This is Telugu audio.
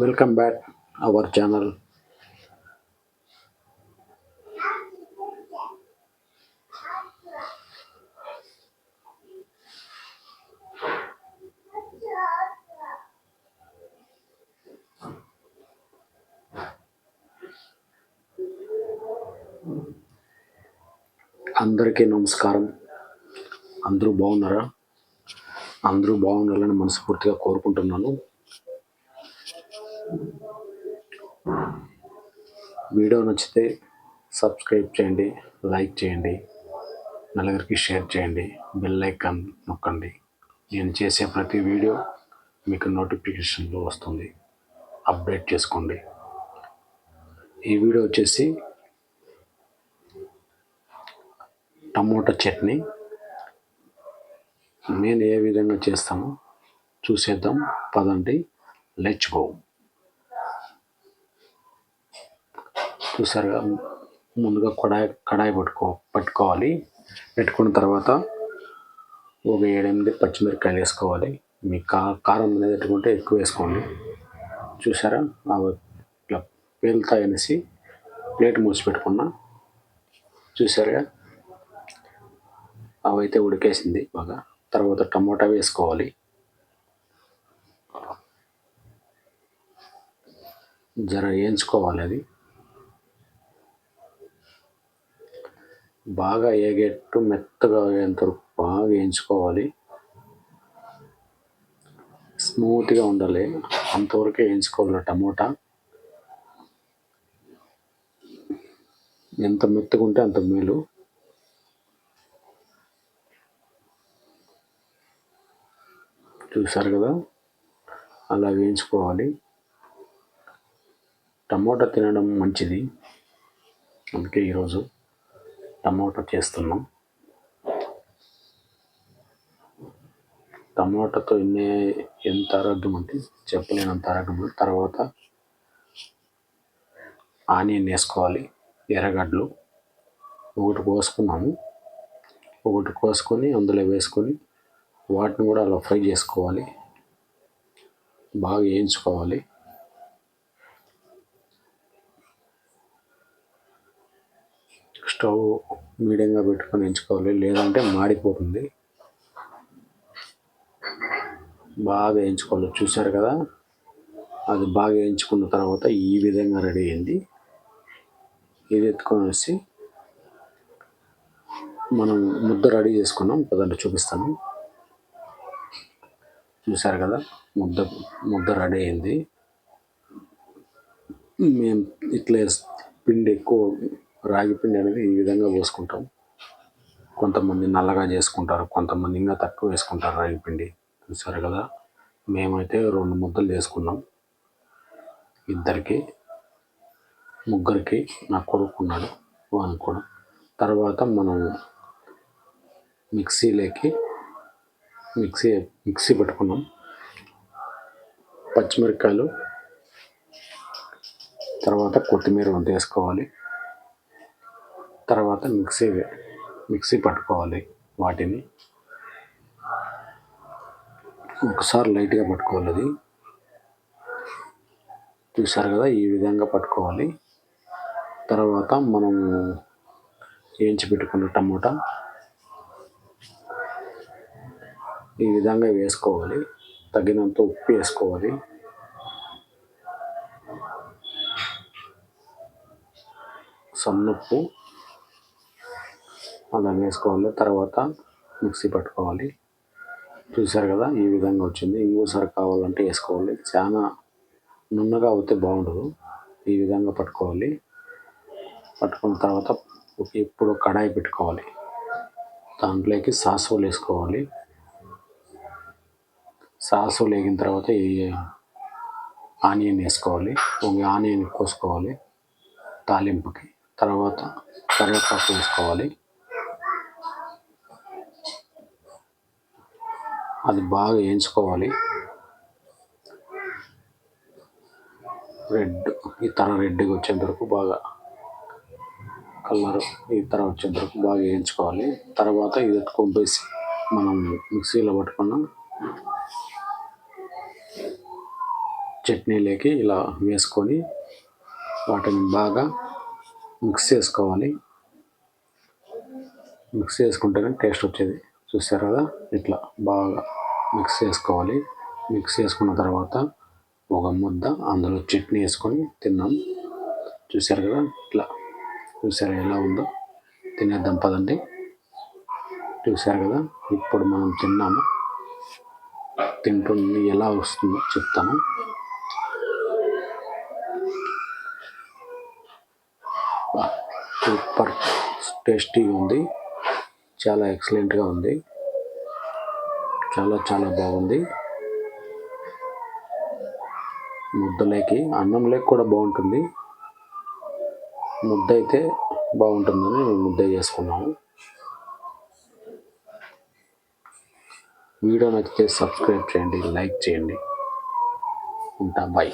వెల్కమ్ బ్యాక్ అవర్ ఛానల్ అందరికీ నమస్కారం. అందరూ బాగున్నారా? అందరూ బాగుండాలని మనస్ఫూర్తిగా కోరుకుంటున్నాను. వీడియో నచ్చితే సబ్స్క్రైబ్ చేయండి లైక్ చేయండి నలుగురికి షేర్ చేయండి బెల్ ఐకాన్ నొక్కండి. నేను చేసే ప్రతి వీడియో మీకు నోటిఫికేషన్లో వస్తుంది. అప్డేట్ చేసుకోండి. ఈ వీడియో వచ్చేసి టమోటా చట్నీ. నేను ఏ విధంగా చేస్తానో చూసేద్దాం పదండి లెచ్ గో. చూసారుగా ముందుగా కడాయి కడాయి పట్టుకో పట్టుకోవాలి. పెట్టుకున్న తర్వాత ఒక ఏడెనిమిది పచ్చిమిరపకాయలు వేసుకోవాలి. మీ కా కారం అనేది పెట్టుకుంటే ఎక్కువ వేసుకోండి. చూసారా? అవి ఇట్లా పేలుతాయి అనేసి ప్లేట్ మూసి పెట్టుకున్నా. చూసారుగా? అవైతే ఉడికేసింది బాగా. తర్వాత టమోటా వేసుకోవాలి. జర వేయించుకోవాలి అది. బాగా ఏగేట్టు మెత్తగా అయ్యేంత వరకు బాగా వేయించుకోవాలి. స్మూత్గా ఉండాలి. అంతవరకు వేయించుకోవాలి టమోటా. ఎంత మెత్తగా ఉంటే అంత మేలు. చూసారు కదా? అలా వేయించుకోవాలి. టమోటా తినడం మంచిది. అందుకే ఈరోజు టమాటో చేస్తున్నాం. టమాటాతో ఎన్ని ఎంత ఆరోగ్యం అంటే చెప్పలేనంత ఆరోగ్యం తర్వాత ఆనియన్ వేసుకోవాలి ఎర్రగడ్డలు ఒకటి కోసుకున్నాము. ఒకటి కోసుకొని అందులో వేసుకొని వాటిని కూడా అలా ఫ్రై చేసుకోవాలి. బాగా వేయించుకోవాలి. స్టవ్ మీడియంగా పెట్టుకొని ఎంచుకోవాలి. లేదంటే మాడిపోతుంది. బాగా వేయించుకోవాలి చూసారు కదా? అది బాగా వేయించుకున్న తర్వాత ఈ విధంగా రెడీ అయింది. ఇది ఎత్తుకొని వచ్చి మనం ముద్ద రెడీ చేసుకున్నాం. పదండి చూపిస్తాను. చూసారు కదా? ముద్ద ముద్ద రెడీ అయింది. మేము ఇట్లా పిండి ఎక్కువ రాగి పిండి అనేది ఈ విధంగా పోసుకుంటాం. కొంతమంది నల్లగా చేసుకుంటారు కొంతమంది ఇంకా తక్కువ వేసుకుంటారు రాగి పిండి. చూసారు కదా? మేమైతే రెండు ముద్దలు చేసుకున్నాం. ఇద్దరికి ముగ్గురికి నా కొడుకున్నాడు వాని కూడా. తర్వాత మనం మిక్సీలోకి మిక్సీ మిక్సీ పెట్టుకున్నాం. పచ్చిమిరపకాయలు తర్వాత కొత్తిమీర వంట వేసుకోవాలి. తర్వాత మిక్సీ మిక్సీ పట్టుకోవాలి వాటిని. ఒకసారి లైట్గా పట్టుకోవాలి అది. చూసారు కదా ఈ విధంగా పట్టుకోవాలి. తర్వాత మనం వేయించి పెట్టుకున్న టమోటా ఈ విధంగా వేసుకోవాలి. తగినంత ఉప్పు వేసుకోవాలి. సన్నుప్పు అలా వేసుకోవాలి. తర్వాత మిక్సీ పట్టుకోవాలి. చూసారు కదా ఈ విధంగా వచ్చింది. ఇంకోసారి కావాలంటే వేసుకోవాలి. చాలా నున్నగా అవుతే బాగుండదు. ఈ విధంగా పట్టుకోవాలి. పట్టుకున్న తర్వాత ఇప్పుడు కడాయి పెట్టుకోవాలి. దాంట్లోకి సాసులు వేసుకోవాలి. సాసువులు వేగిన తర్వాత ఈ ఆనియన్ వేసుకోవాలి. ఒక ఆనియన్ కోసుకోవాలి. తాలింపుకి. తర్వాత కరివేపాకు వేసుకోవాలి. అది బాగా వేయించుకోవాలి రెడ్ ఈ తన రెడ్గా వచ్చేంత వరకు బాగా కలర్ ఈ తర వచ్చేంత వరకు బాగా వేయించుకోవాలి తర్వాత ఇది ఎత్తుకొని మనం మిక్సీలో పట్టుకున్న చట్నీలోకి ఇలా వేసుకొని వాటిని బాగా మిక్స్ చేసుకోవాలి. మిక్స్ చేసుకుంటేనే టేస్ట్ వచ్చేది. చూసారు కదా? ఇట్లా బాగా మిక్స్ చేసుకోవాలి. మిక్స్ చేసుకున్న తర్వాత ఒక ముద్ద అందులో చట్నీ వేసుకొని తిన్నాం. చూసారు కదా? ఇట్లా. చూసారు ఎలా ఉందో? తినేద్దాం పదండి. చూసారు కదా? ఇప్పుడు మనం తిన్నాము. తింటుంది ఎలా వస్తుందో చెప్తాను. సూపర్. టేస్టీగా ఉంది. చాలా ఎక్సలెంట్గా ఉంది. చాలా చాలా బాగుంది. ముద్దలేకి అన్నం లేక కూడా బాగుంటుంది. ముద్ద అయితే బాగుంటుందని మేము ముద్ద చేసుకున్నాము. వీడియో నచ్చితే సబ్స్క్రైబ్ చేయండి లైక్ చేయండి. ఉంటా బాయ్.